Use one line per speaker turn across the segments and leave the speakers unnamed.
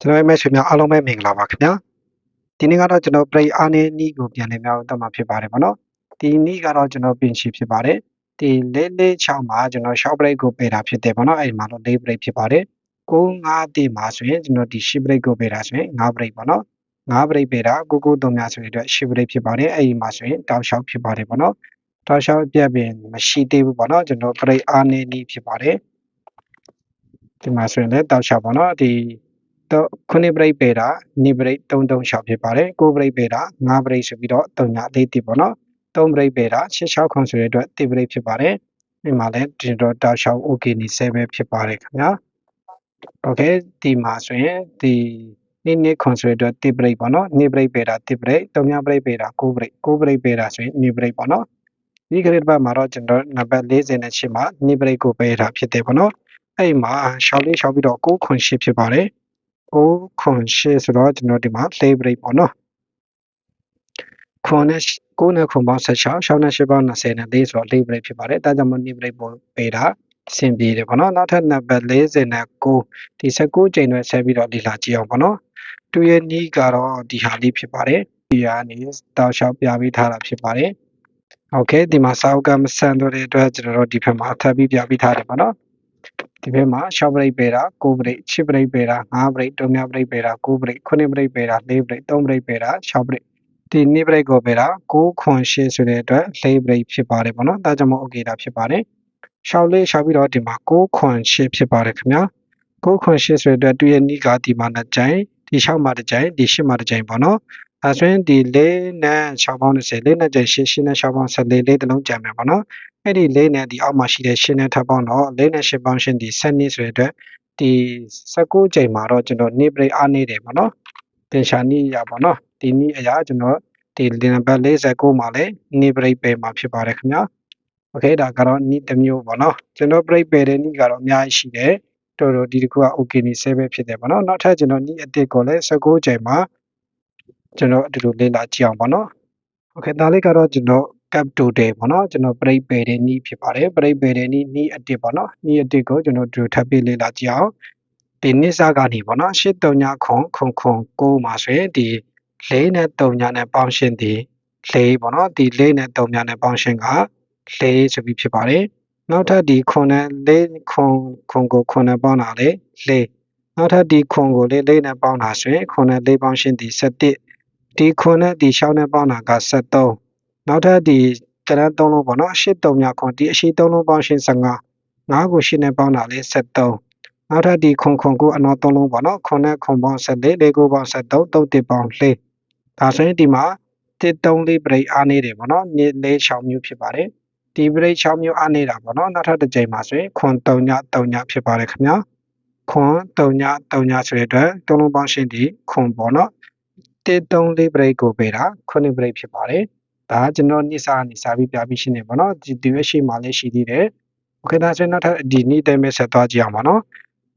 ကျွန်တော်ရဲ့မိတ်ဆွေများအားလုံးပဲမင်္ဂလာပါခင်ဗျာဒီနေ့ကတော့ကျွန်တော် play အားနေနီးကိုပြန်လည်မြောက်တော့မှာဖြစ်ပါတယ်ဗောနော်ဒီနီးကတော့ကျွန်တော်ပြင်ချီဖြစ်ပါတယ်ဒီလေးလေး6မှာကျွန်တော် short break ကိုပေးတာဖြစ်တယ်ဗောနော်အဲ့ဒီမှာတော့၄ break ဖြစ်ပါတယ်9 5တိမှာဆိုရင်ကျွန်တော်ဒီ10 break ကိုပေးတာဆိုရင်9 break ဗောနော်9 break ပေးတာ9 9 3များဆိုရင်အတွက်10 break ဖြစ်ပါတယ်အဲ့ဒီမှာဆိုရင်တောက်လျှောက်ဖြစ်ပါတယ်ဗောနော်တောက်လျှောက်ပြက်ပြင်မရှိသေးဘူးဗောနော်ကျွန်တော် play အားနေနီးဖြစ်ပါတယ်ဒီမှာဆိုရင်လည်းတောက်လျှောက်ဗောနော်ဒီတော့ ခုနှစ်ပရိတ်ပေတာနိပရိတ်336ဖြစ်ပါတယ်ကိုပရိတ်ပေတာ9ပရိတ်ဆိုပြီးတော့3ညလေးတိပေါ့နော်3ပရိတ်ပေတာ66ခွန်ဆိုတဲ့အတွက်တိပရိတ်ဖြစ်ပါတယ်ဒီမှာလည်းဒီတော့တောက်လျှောက် okay နေ7ပဲဖြစ်ပါတယ်ခင်ဗျာ okay ဒီမှာဆိုရင်ဒီနိနိခွန်ဆိုတဲ့အတွက်တိပရိတ်ပေါ့နော်နိပရိတ်ပေတာတိပရိတ်3ညပရိတ်ပေတာ9ပရိတ်9ပရိတ်ပေတာဆိုရင်နိပရိတ်ပေါ့နော်ဒီကရက်ဘတ်မှာတော့ကျွန်တော်နံပါတ်48မှာနိပရိတ်ကိုပေးတာဖြစ်တယ်ပေါ့နော်အဲ့မှာရှောက်လေးရှောက်ပြီးတော့9ခွန်8ဖြစ်ပါတယ် 9ခွန်8ဆိုတော့ကျွန်တော်ဒီမှာ play break ပေါ့နော်ခွန်နဲ့9နဲ့ခွန်ပေါင်း16ရှောင်းနဲ့8ပေါင်း20နဲ့4ဆိုတော့ play break ဖြစ်ပါတယ်ဒါကြောင့်မို့ knee break ပို့ပေးတာအဆင်ပြေတယ်ပေါ့နော်နောက်ထပ်နံပါတ်40နဲ့9ဒီ19ချိန်နဲ့ဆက်ပြီးတော့ဒီလာကြည့်အောင်ပေါ့နော်သူရဲ့ knee ကတော့ဒီဟာလေးဖြစ်ပါတယ်ဒီဟာနေတောက်လျှောက်ပြပေးထားတာဖြစ်ပါတယ်โอเคဒီမှာစာအုပ်ကမဆန်တော့တဲ့အတွက်ကျွန်တော်တို့ဒီဘက်မှာထပ်ပြီးပြပေးထားတယ်ပေါ့နော် ဒီဘက်မှာ6 break ပေးတာ9 break 10 break ပေးတာ5 break 3 break ပေးတာ9 break 9 break ပေးတာ4 break 3 break ပေးတာ6 break ဒီနေ့ break ကိုပေးတာ9ခွန်8ဆိုတဲ့အတွက်4 break ဖြစ်ပါတယ်ပေါ့နော်ဒါကြောင့်မို့ okay တာဖြစ်ပါတယ်ရှောက်လေးရှောက်ပြီးတော့ဒီမှာ9ခွန်8ဖြစ်ပါတယ်ခင်ဗျာ9ခွန်8ဆိုတဲ့အတွက်သူရဲ့နီးကဒီမှာနှစ်ကြိမ်ဒီ6မှာတစ်ကြိမ်ဒီ10မှာတစ်ကြိမ်ပေါ့နော် အဲဆိုရင်ဒီ၄နဲ့6ပေါင်း30၄နဲ့ကြိမ်8 8နဲ့6ပေါင်း14လေးတလုံးကြံမယ်ပေါ့နော်အဲ့ဒီ၄နဲ့ဒီအောက်မှာရှိတဲ့ရှင်းနဲ့ထပ်ပေါင်းတော့၄နဲ့၈ပေါင်းရှင်းဒီ7နှစ်ဆိုတဲ့အတွက်ဒီ19ချိန်မှာတော့ကျွန်တော် knee break အားနေတယ်ပေါ့နော်သင်္ချာနည်းရပါတော့ဒီနည်းအရာကျွန်တော်ဒီနံပါတ်49မှာလည်း knee break ပဲမှာဖြစ်ပါတယ်ခင်ဗျာโอเคဒါကတော့နည်းတစ်မျိုးပေါ့နော်ကျွန်တော် break ပဲတဲ့နည်းကတော့အများကြီးရှိတယ်တော်တော်ဒီတစ်ခုက okay နေ7ပဲဖြစ်တယ်ပေါ့နော်နောက်ထပ်ကျွန်တော်နည်းအစ်စ်ကိုလည်း19ချိန်မှာ ကျွန်တော်အတူတူလေ့လာကြည့်အောင်ပေါ့နော်โอเคဒါလေးကတော့ကျွန်တော် cap total ပေါ့နော်ကျွန်တော်ပြိပယ်တဲ့နီးဖြစ်ပါတယ်ပြိပယ်တဲ့နီးနီးအတစ်ပေါ့နော်နီးအတစ်ကိုကျွန်တော်ဒီထပ်ပြီးလေ့လာကြည့်အောင်ဒီနစ်စာကနေပေါ့နော်83ညခွန်ခွန်ခွန်9မှာဆိုရင်ဒီ4နဲ့3ညနဲ့ပေါင်းရှင်းဒီ4ပေါ့နော်ဒီ4နဲ့3ညနဲ့ပေါင်းရှင်းက4ဆိုပြီးဖြစ်ပါတယ်နောက်ထပ်ဒီခွန်နဲ့4ခွန်ခွန်ကိုခွန်နဲ့ပေါင်းတာလေ4နောက်ထပ်ဒီခွန်ကိုလေးလေးနဲ့ပေါင်းတာဆိုရင်ခွန်နဲ့4ပေါင်းရှင်းဒီ7 ဒီခွန်နဲ့ဒီ6နဲ့ပေါင်းတာက73နောက်ထပ်ဒီကရန်3လုံးပေါ့နော်8 3ညခွန်ဒီအရှိ3လုံးပေါင်းရှင်း15 5ကို8နဲ့ပေါင်းတာလေ73နောက်ထပ်ဒီခွန်ခွန်ကိုအနော်3လုံးပေါ့နော်ခွန်နဲ့ခွန်ပေါင်း14လေးကိုပေါင်း73 3တစ်ပေါင်း4ဒါဆိုရင်ဒီမှာတစ်3လေး break အားနေတယ်ပေါ့နော်နေ့လေး6မျိုးဖြစ်ပါတယ်ဒီ break 6မျိုးအားနေတာပေါ့နော်နောက်ထပ်တစ်ကြိမ်မှာဆိုရင်ခွန်3ည3ညဖြစ်ပါတယ်ခင်ဗျာခွန်3ည3ညဆိုတဲ့အတွက်3လုံးပေါင်းရှင်းဒီခွန်ပေါ့နော် တစ်3လေး break ကိုပေးတာ9 break ဖြစ်ပါတယ်ဒါကျွန်တော်နိစာနိစာပြီးပြပြီးရှင်းနေပါတော့ဒီဒီရရှိမှလည်းရှိသေးတယ်โอเคဒါဆိုရင်နောက်ထပ်ဒီနေ့တိုင်းပဲဆက်သွားကြည့်အောင်ပါနော်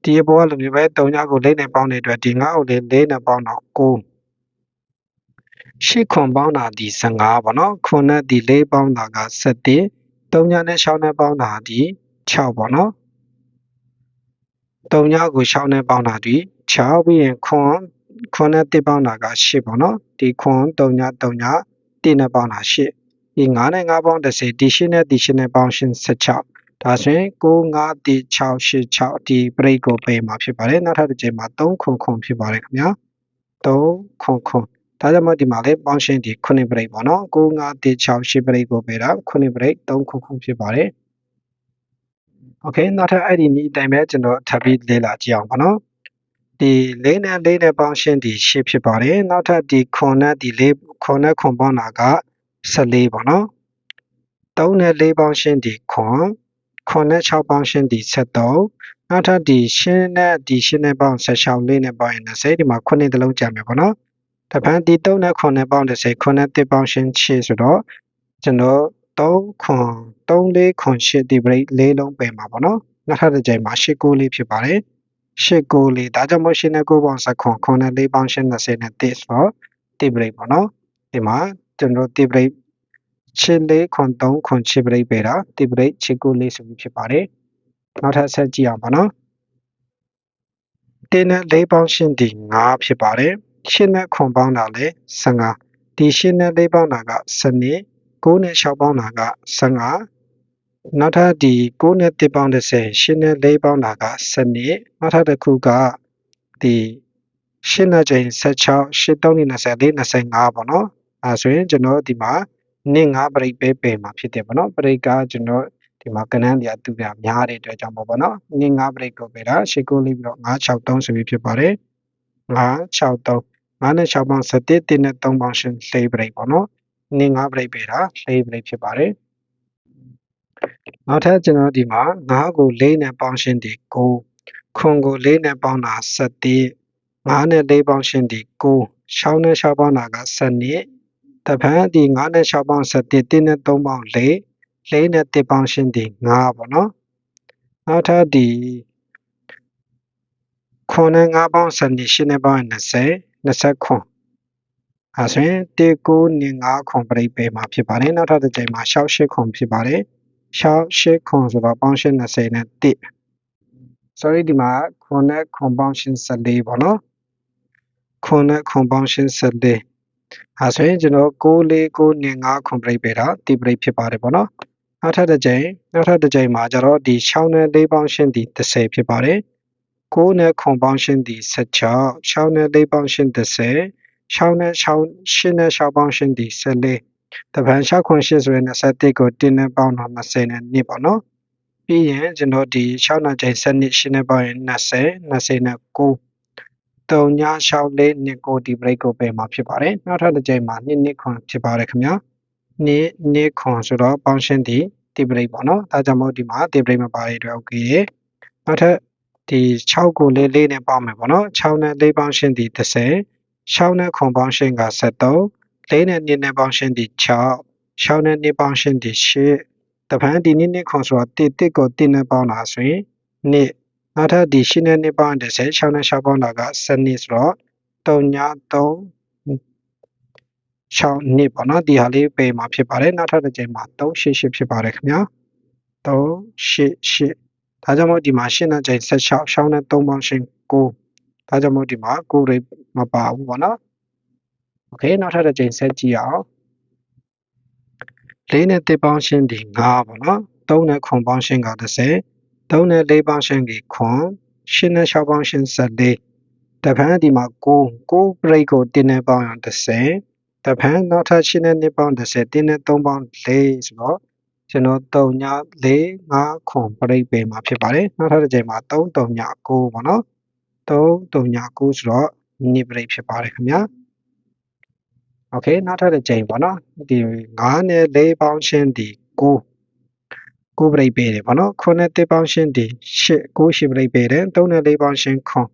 ဒီဘောကလိုမျိုးပဲ3ညကို၄နဲ့ပေါင်းတဲ့အတွက်ဒီ9ကို၄နဲ့ပေါင်းတော့9ရှစ်ခွန်ပေါင်းတာဒီ15ပေါ့နော်ခွန်နဲ့ဒီ၄ပေါင်းတာက7 3ညနဲ့6နဲ့ပေါင်းတာဒီ6ပေါ့နော်3ညကို6နဲ့ပေါင်းတာဒီ6ပြီးရင်ခွန် ခွန်နဲ့1ပေါင်းတာက8ပေါ့နော်ဒီခွန်3ည3ည1နဲ့ပေါင်းတာ8ဒီ9နဲ့9ပေါင်း10ဒီ8နဲ့ဒီ8နဲ့ပေါင်း16ဒါဆိုရင်9 5 1 6 8 6ဒီ break ကိုပေးမှာဖြစ်ပါတယ်နောက်ထပ်တစ်ချိန်မှာ3ခွန်ခွန်ဖြစ်ပါတယ်ခင်ဗျာ3ခွန်ခွန်ဒါကြောင့်မို့ဒီမှာလေပေါင်းရှင်းဒီ9 break ပေါ့နော်9 5 1 6 8 break ကိုပေးတာ9 break 3ခွန်ခွန်ဖြစ်ပါတယ်โอเคနောက်ထပ်အဲ့ဒီနည်းအတိုင်းပဲကျွန်တော်ထပ်ပြီးလေ့လာကြည့်အောင်ပါနော် ဒီလေးနဲ့လေးနဲ့ပေါင်းရှင်းဒီရှစ်ဖြစ်ပါတယ်နောက်ထပ်ဒီခွန်နဲ့ဒီလေးခွန်နဲ့ခွန်ပေါင်းတာက14ပေါ့နော်3နဲ့4ပေါင်းရှင်းဒီခွန်ခွန်နဲ့6ပေါင်းရှင်းဒီ73နောက်ထပ်ဒီရှင်းနဲ့ဒီရှင်းနဲ့ပေါင်း16လေးနဲ့ပေါင်းရင်20ဒီမှာ9တလုံးကြံမယ်ပေါ့နော်တပန်းဒီ3နဲ့ခွန်နဲ့ပေါင်း30ခွန်နဲ့1ပေါင်းရှင်း6ဆိုတော့ကျွန်တော်3ခွန်3လေးခွန်8ဒီ break ၄လုံးပယ်မှာပေါ့နော်နောက်ထပ်တစ်ကြိမ်မှာ8 9လေးဖြစ်ပါတယ် 8 9လေးဒါကြောင့်မို့ရှင်းနဲ့9ပေါင်း10ခွန်ခွန်နဲ့4ပေါင်းရှင်း20နဲ့1ဆိုတော့1 break ပေါ့နော်ဒီမှာကျွန်တော်1 break ချစ်လေးခွန်3ခွန်ချစ်ပရိတ်ပေတာ1 break ချစ်ကိုလေးဆိုပြီးဖြစ်ပါတယ်နောက်ထပ်ဆက်ကြည့်အောင်ပါနော်တင်းနဲ့လေးပေါင်းရှင်းဒီ9ဖြစ်ပါတယ်ရှင်းနဲ့ခွန်ပေါင်းတာလည်း15ဒီရှင်းနဲ့လေးပေါင်းတာက12 9နဲ့6ပေါင်းတာက15 နောက်ထပ်ဒီ9နဲ့1ပေါင်း30ရှင်းနဲ့4ပေါင်းတာက12နောက်ထပ်တစ်ခုကဒီရှင်းနဲ့ချိန်16ရှင်း3နဲ့24 25ပေါ့နော်အဲဆိုရင်ကျွန်တော်ဒီမှာနင့်9ပရိတ်ပဲပယ်မှာဖြစ်တယ်ပေါ့နော်ပရိတ်ကကျွန်တော်ဒီမှာကဏ္ဍန်တွေကသူကများတဲ့အတွက်ကြောင့်ပေါ့ပေါ့နော်နင့်9ပရိတ်ကိုပယ်တာရှေ့ကိုလေးပြီးတော့963ဆိုပြီးဖြစ်ပါတယ်963 9နဲ့6ပေါင်း17 1နဲ့3ပေါင်းရှင်း4ပရိတ်ပေါ့နော်နင့်9ပရိတ်ပယ်တာ4ပရိတ်ဖြစ်ပါတယ် နောက်ထပ်ကျွန်တော်ဒီမှာ9ကို4နဲ့ပေါင်းရှင်းဒီ9ခွန်ကို4နဲ့ပေါင်းတာ17 9နဲ့4ပေါင်းရှင်းဒီ9 6နဲ့6ပေါင်းတာက12တပန်းဒီ9နဲ့6ပေါင်း17 1နဲ့3ပေါင်း4 4နဲ့1ပေါင်းရှင်းဒီ9ပေါ့နော်နောက်ထပ်ဒီခွန်နဲ့9ပေါင်း12ရှင်းနဲ့ပေါင်း20 20ခွန်အဲဆိုရင်1 9နဲ့9ခွန်ပြိပေမှာဖြစ်ပါတယ်နောက်ထပ်တစ်ချိန်မှာ6 8ခွန်ဖြစ်ပါတယ် 6 8ခွန်ဆိုတော့ပေါင်းရှင်း20နဲ့1 sorry ဒီမှာခွန်နဲ့ခွန်ပေါင်းရှင်း14ပေါ့နော်ခွန်နဲ့ခွန်ပေါင်းရှင်း14အဲဆိုရင်ကျွန်တော်6 4 9နဲ့9ခွန်ပြိပေတာတိပြိဖြစ်ပါတယ်ပေါ့နော်နောက်ထပ်တစ်ချိန်နောက်ထပ်တစ်ချိန်မှာကျတော့ဒီ6နဲ့4ပေါင်းရှင်းဒီ30ဖြစ်ပါတယ်9နဲ့ခွန်ပေါင်းရှင်းဒီ16 6နဲ့4ပေါင်းရှင်း30 6နဲ့6 8နဲ့6ပေါင်းရှင်းဒီ14 တပန်6ခွန်8ဆိုရင်21ကို1နဲ့ပေါင်းတော့20နဲ့2ပေါ့နော်ပြီးရင်ကျွန်တော်ဒီ6နဲ့ချိန်7နှစ်8နဲ့ပေါင်းရင်20 20နဲ့9 3ည6လေးနှစ်ကိုဒီ break ကိုပယ်မှာဖြစ်ပါတယ်နောက်ထပ်တစ်ချိန်မှာ2နှစ်ခွန်ဖြစ်ပါတယ်ခင်ဗျာ2နှစ်ခွန်ဆိုတော့ပေါင်းရှင်းဒီဒီ break ပေါ့နော်ဒါကြောင့်မို့ဒီမှာဒီ break မပါတဲ့အတွက် okay ရေနောက်ထပ်ဒီ6ကိုလေးလေးနဲ့ပေါင်းမယ်ပေါ့နော်6နဲ့4ပေါင်းရှင်းဒီ30 6နဲ့ခွန်ပေါင်းရှင်းက73 4နဲ့2နဲ့ပေါင်းရှင်းဒီ6 6နဲ့2ပေါင်းရှင်းဒီ8တပန်းဒီ2နှစ်ခွန်ဆိုတော့1 1ကို1နဲ့ပေါင်းတာဆိုရင်2နောက်ထပ်ဒီ8နဲ့2ပေါင်း30 6နဲ့6ပေါင်းတာက7နှစ်ဆိုတော့3ည3 6နှစ်ပေါ့နော်ဒီဟာလေးပေမှာဖြစ်ပါတယ်နောက်ထပ်တစ်ချိန်မှာ388ဖြစ်ပါတယ်ခင်ဗျာ388ဒါကြောင့်မို့ဒီမှာရှင်းတဲ့ချိန်16ရှောင်းနဲ့3ပေါင်းရှင်း9ဒါကြောင့်မို့ဒီမှာ9ရိမပါဘူးပေါ့နော် โอเคနောက်ထပ်တစ်ချိန်ဆက်ကြည့်အောင်4နဲ့1ပေါင်းရှင်းဒီ9ပေါ့နော်3နဲ့ခွန်ပေါင်းရှင်းက30 3နဲ့4ပေါင်းရှင်းဒီခွန်8နဲ့6ပေါင်းရှင်း14တပန်းဒီမှာ9 9 break ကို1နဲ့ပေါင်းရင်30တပန်းနောက်ထပ်8နဲ့2ပေါင်း30 1နဲ့3ပေါင်း4ဆိုတော့ကျွန်တော်3ည4 5ခွန်ပြိပေမှာဖြစ်ပါတယ်နောက်ထပ်တစ်ချိန်မှာ3 3ည9ပေါ့နော်3 3ည9ဆိုတော့နိပြိဖြစ်ပါတယ်ခင်ဗျာ โอเคနောက်ထပ်တစ်ချိန်ပေါ့နော်ဒီ9နဲ့4ပေါင်းရှင်းဒီ9 9ပြိပေတယ်ပေါ့နော်9နဲ့1ပေါင်းရှင်းဒီ8 9 8ပြိပေတယ်3နဲ့4ပေါင်းရှင်းခွန်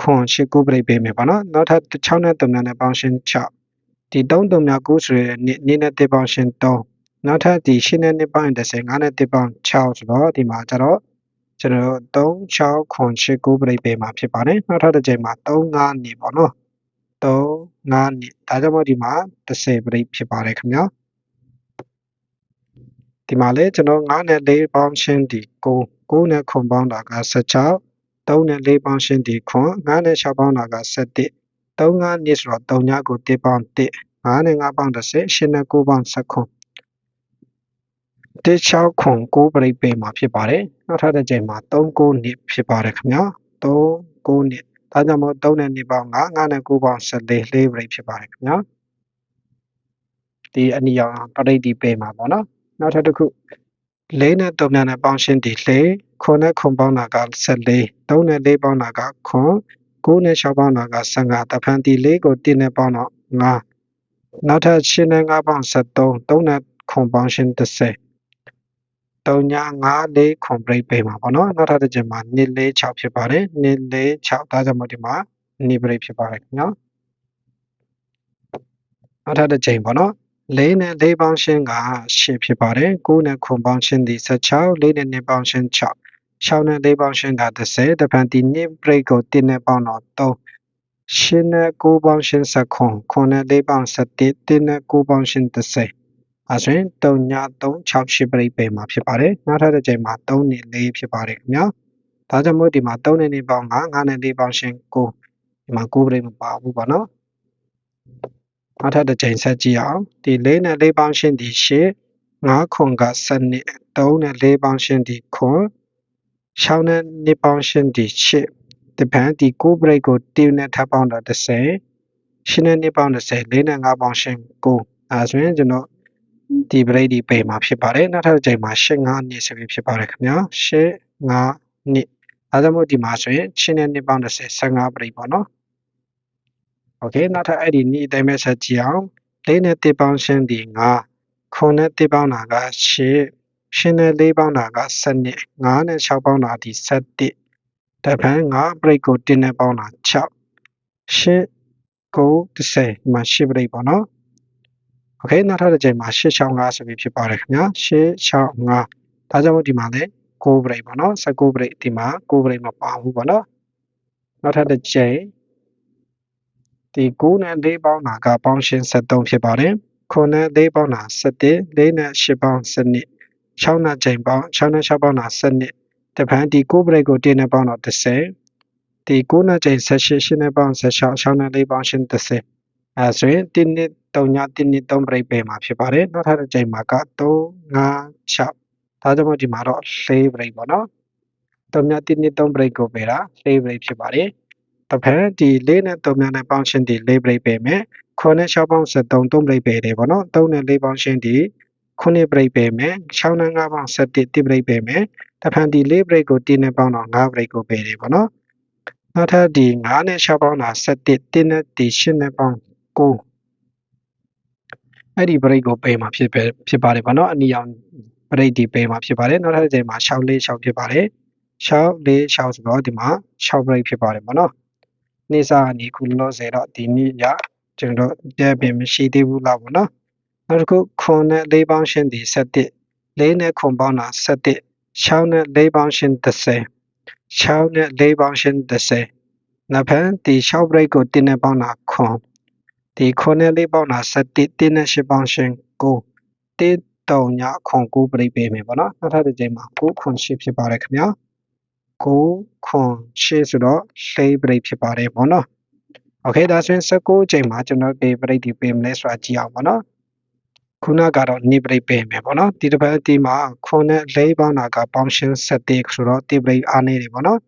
ခွန်8 9ပြိပေမယ်ပေါ့နော်နောက်ထပ်6နဲ့3နဲ့ပေါင်းရှင်း6ဒီ3 3ည9ဆိုရတဲ့နေ့နဲ့1ပေါင်းရှင်း3နောက်ထပ်ဒီ8နဲ့2ပေါင်း30 5နဲ့1ပေါင်း6ဆိုတော့ဒီမှာကျတော့ကျွန်တော်3 6ခွန်8 9ပြိပေမှာဖြစ်ပါတယ်နောက်ထပ်တစ်ချိန်မှာ3 5နေပေါ့နော် 3 5နေဒါကြောင့်မို့ဒီမှာ30ပြိဖြစ်ပါတယ်ခင်ဗျာဒီမှာလေကျွန်တော်9နဲ့4ပေါင်းရှင်းဒီ9 9နဲ့ခွန်ပေါင်းတာက16 3နဲ့4ပေါင်းရှင်းဒီခွန်9နဲ့6ပေါင်းတာက17 3 5နှစ်ဆိုတော့3ညကို1ပေါင်း1 5နဲ့5ပေါင်း30 8နဲ့9ပေါင်း19 16ခွန်9ပြိပေမှာဖြစ်ပါတယ်နောက်ထပ်တစ်ချိန်မှာ39နှစ်ဖြစ်ပါတယ်ခင်ဗျာ39နှစ် ဒါကြောင့်မို့3နဲ့2ပေါင်း9 9နဲ့9ပေါင်း14 4ပြိဖြစ်ပါတယ်ခင်ဗျာဒီအနီရောင်ပရိတိပေမှာပေါ့နော်နောက်ထပ်တစ်ခု၄နဲ့3နဲ့ပေါင်းရှင်းဒီ၄ခွန်နဲ့ခွန်ပေါင်းတာက14 3နဲ့4ပေါင်းတာကခွန်9နဲ့6ပေါင်းတာက15တဖန်ဒီ4ကို1နဲ့ပေါင်းတော့9နောက်ထပ်8နဲ့9ပေါင်း73 3နဲ့ခွန်ပေါင်းရှင်း30 3ည5 4ခွန်ဘရိတ်ပေးမှာပေါ့နော်နောက်ထပ်တစ်ချက်မှာ2 4 6ဖြစ်ပါတယ်2 4 6ဒါကြောင့်မို့ဒီမှာ2ဘရိတ်ဖြစ်ပါတယ်ခင်ဗျာနောက်ထပ်တစ်ချိန်ပေါ့နော်4နဲ့4ပေါင်းရှင်းက8ဖြစ်ပါတယ်9နဲ့ခွန်ပေါင်းရှင်းဒီ16 4နဲ့2ပေါင်းရှင်း6 6နဲ့4ပေါင်းရှင်းက30တပန်ဒီ2ဘရိတ်ကို1နဲ့ပေါင်းတော့3ရှင်းနဲ့9ပေါင်းရှင်း7ခွန်ခွန်နဲ့4ပေါင်း7 1နဲ့9ပေါင်းရှင်း30 အဲဆိုရင်3ည3 6 8ပြိပေမှာဖြစ်ပါတယ်နောက်ထပ်တစ်ချိန်မှာ3နဲ့4ဖြစ်ပါတယ်ခင်ဗျာဒါဒါကြောင့်မို့ဒီမှာ3နဲ့4ပေါင်း9 9နဲ့4ပေါင်းရှင်9ဒီမှာ9ပရိတ်မပါဘူးပေါ့နော်နောက်ထပ်တစ်ချိန်ဆက်ကြည့်အောင်ဒီ4နဲ့4ပေါင်းရှင်ဒီ8 9ခွန်က7နှစ်3နဲ့4ပေါင်းရှင်ဒီခွန်6နဲ့2ပေါင်းရှင်ဒီ8ဒီပန်ဒီ9ပရိတ်ကို1နဲ့ထပ်ပေါင်းတော့30 8နဲ့2ပေါင်း30 4နဲ့5ပေါင်းရှင်9အဲဆိုရင်ကျွန်တော် ဒီ break ဒီပေမှာဖြစ်ပါတယ်နောက်ထပ်တစ်ချိန်မှာ85နှစ်ဆိုပြီးဖြစ်ပါတယ်ခင်ဗျာ85နှစ်အဲဒါမို့ဒီမှာဆိုရင်ချင်းနဲ့နှစ်ပေါင်း30 15 break ပေါ့နော် okay နောက်ထပ်အဲ့ဒီနှစ်အတိုင်းပဲဆက်ကြည့်အောင်လေးနဲ့တစ်ပေါင်းရှင်းဒီ9ခုနဲ့တစ်ပေါင်းတာက10ရှင်းနဲ့လေးပေါင်းတာက12 9နဲ့6ပေါင်းတာဒီ17တပန်း9 break ကို1နဲ့ပေါင်းတာ6 10 9 10ဒီမှာ10 break ပေါ့နော် โอเคနောက်ထပ်တစ်ချိန်မှာ8 6 5ဆိုပြီးဖြစ်ပါတယ်ခင်ဗျာ8 6 5ဒါကြောင့်မို့ဒီမှာလည်း9 break ပေါ့နော်19 break ဒီမှာ9 break မပါဘူးပေါ့နော်နောက်ထပ်တစ်ချိန်ဒီ9နဲ့4ပေါင်းတာကပေါင်းရှင်း73ဖြစ်ပါတယ်9နဲ့4ပေါင်းတာ7 4နဲ့8ပေါင်း7 6နဲ့ချိန်ပေါင်း6နဲ့6ပေါင်းတာ7တပန်းဒီ9 break ကို1နဲ့ပေါင်းတော့30ဒီ9နဲ့ချိန်18 8နဲ့ပေါင်း16 6နဲ့4ပေါင်းရှင်း30 အဲဆိုရင်1နှစ်3ည1နှစ်3 break ပဲမှာဖြစ်ပါတယ်နောက်ထပ်တစ်ချိန်မှာက3 5 6ဒါကြောင့်မို့ဒီမှာတော့4 break ပေါ့နော်3ည1နှစ်3 break ကိုပေးတာ4 break ဖြစ်ပါတယ်တဖက်ဒီ၄နဲ့3များနဲ့ပေါင်းရှင်းဒီ၄ break ပဲမယ်9နဲ့6ပေါင်း73 3 break ပဲတယ်ပေါ့နော်3နဲ့4ပေါင်းရှင်းဒီ9 break ပဲမယ်6နဲ့5ပေါင်း7 1 break ပဲမယ်တဖက်ဒီ4 break ကို1နဲ့ပေါင်းတော့5 break ကိုပဲတယ်ပေါ့နော်နောက်ထပ်ဒီ9နဲ့6ပေါင်းတာ7 1နဲ့ဒီ8နဲ့ပေါင်း 9အဲ့ဒီ break ကိုပေးမှာဖြစ်ပဲဖြစ်ပါတယ်ပေါ့နော်အနီရောင် break ဒီပေးမှာဖြစ်ပါတယ်နောက်ထပ်အချိန်မှာ6 4 6ဖြစ်ပါတယ်6 4 6ဆိုတော့ဒီမှာ6 break ဖြစ်ပါတယ်ပေါ့နော်နေ့စားအနေခုလောဆယ်တော့ဒီနေ့ရကျွန်တော်ပြည့်ပင်မရှိသေးဘူးလားပေါ့နော်နောက်တစ်ခုခွန်နဲ့၄ပေါင်းရှင်းဒီ7 4နဲ့ခွန်ပေါင်းတာ7 6နဲ့၄ပေါင်းရှင်း30 6နဲ့၄ပေါင်းရှင်း30နောက်ဖန်ဒီ6 break ကိုတင်းနဲ့ပေါင်းတာခွန် ဒီခွန်နဲ့၄ပေါင်းတာ7တင်းနဲ့8ပေါင်းရှင်း9တင်းတုံညခွန်9 break ပေးမယ်ပေါ့နော်နောက်ထပ်တစ်ချိန်မှာ9ခွန်8ဖြစ်ပါတယ်ခင်ဗျာ9ခွန်8ဆိုတော့4 break ဖြစ်ပါတယ်ပေါ့နော်โอเคဒါဆိုရင်19ချိန်မှာကျွန်တော်ပေ break ဒီပေးမလဲဆိုတာကြည့်အောင်ပေါ့နော်ခုနကတော့ knee break ပေးမယ်ပေါ့နော်ဒီတစ်ပတ်ဒီမှာခွန်နဲ့၄ပေါင်းတာကပေါင်းရှင်း7ဆိုတော့ဒီ break အားနေတယ်ပေါ့နော်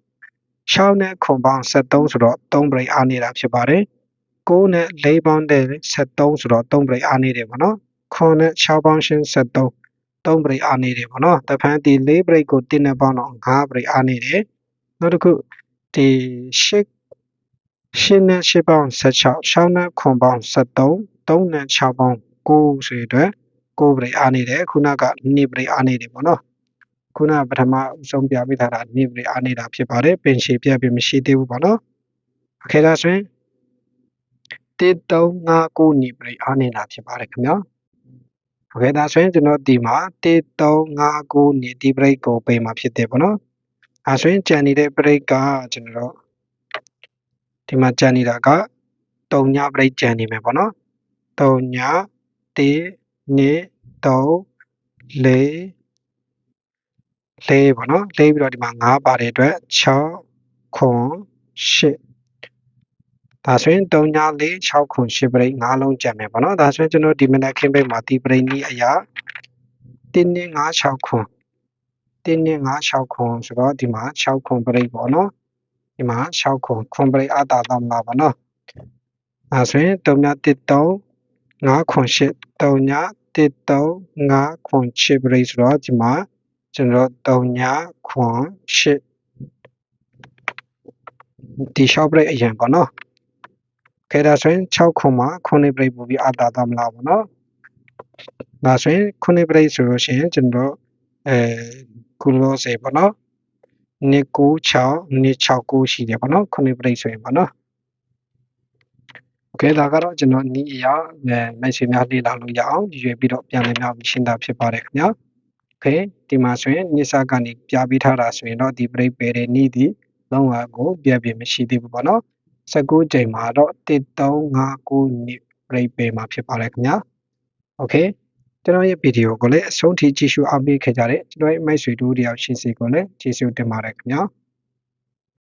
6နဲ့ခွန်ပေါင်း73ဆိုတော့3 break အားနေတာဖြစ်ပါတယ် 9နဲ့4ပေါင်းတဲ့73ဆိုတော့3 break အားနေတယ်ပေါ့နော်ခွန်နဲ့6ပေါင်းရှင်း73 3 break အားနေတယ်ပေါ့နော်တဖန်ဒီ4 break ကိုတင်းနဲ့ပေါင်းတော့5 break အားနေတယ်နောက်တစ်ခုဒီ8 8နဲ့8ပေါင်း16 6နဲ့ခွန်ပေါင်း73 3နဲ့6ပေါင်း9ဆိုရတဲ့9 break အားနေတယ်ခုနက2 break အားနေတယ်ပေါ့နော်ခုနပထမအဆုံးပြပေးထားတာ2 break အားနေတာဖြစ်ပါတယ်ပင်ရှည်ပြပြမရှိသေးဘူးပေါ့နော်အခေဒါဆိုရင် 1359နီပရိအားနေတာဖြစ်ပါတယ်ခင်ဗျာဟုတ်ကဲ့ဒါဆိုရင်ကျွန်တော်ဒီမှာ1359နီဒီပရိကိုပေးมาဖြစ်တယ်ပေါ့နော်အဲဆိုရင်ကြံနေတဲ့ပရိကကျွန်တော်ဒီမှာကြံနေတာက3ညပရိကြံနေမယ်ပေါ့နော်3ည1 2 3 4လေးပေါ့နော်လေးပြီးတော့ဒီမှာ9ပါတဲ့အတွက်6 9 10 ဒါဆိုရင်3ည4 6ခွန်8ပရိတ်9လုံးကြံမယ်ပေါ့နော်ဒါဆိုရင်ကျွန်တော်ဒီမနက်ခင်းဘက်မှာဒီပရိတ်နည်းအရာ1နဲ့5 6ခွန်1နဲ့5 6ခွန်ဆိုတော့ဒီမှာ6ခွန်ပရိတ်ပေါ့နော်ဒီမှာ6ခွန်ခွန်ပရိတ်အတာတော့မှာပေါ့နော်ဒါဆိုရင်3ည1 3 5ခွန်8 3ည1 3 5ခွန်8ပရိတ်ဆိုတော့ဒီမှာကျွန်တော်3ညခွန်8ဒီ short break အရင်ပေါ့နော် ခဲဒါဆိုရင်6ခွန်မှာ9 break ပို့ပြီးအတာတော့မလားပေါ့နော်ဒါဆိုရင်9 break ဆိုလို့ရှိရင်ကျွန်တော်အဲကုလို့စေပေါ့နော်နှစ်9 6နှစ်6 9ရှိတယ်ပေါ့နော်9 break ဆိုရင်ပေါ့နော်โอเคဒါကတော့ကျွန်တော်နီးအရာမိုက်ဆွေများလေ့လာလို့ရအောင်ရွေးပြီးတော့ပြန်လည်များရှင်းတာဖြစ်ပါတယ်ခင်ဗျာโอเคဒီမှာဆိုရင်ညစာကနေပြပေးထားတာဆိုရင်တော့ဒီ break ပဲတဲ့နီးဒီလုံးဝကိုပြပြမရှိသေးဘူးပေါ့နော် 19ချိန်မှာတော့1359နှစ် break ပဲမှာဖြစ်ပါတယ်ခင်ဗျာโอเคကျွန်တော်ရဲ့ဗီဒီယိုကိုလည်းအဆုံးထိကြည့်ရှုအားပေးခဲ့ကြတဲ့ကျွန်တော်ရဲ့မိတ်ဆွေတို့တယောက်ရှင်းစီကိုလည်းကျေးဇူးတင်ပါတယ်ခင်ဗျာ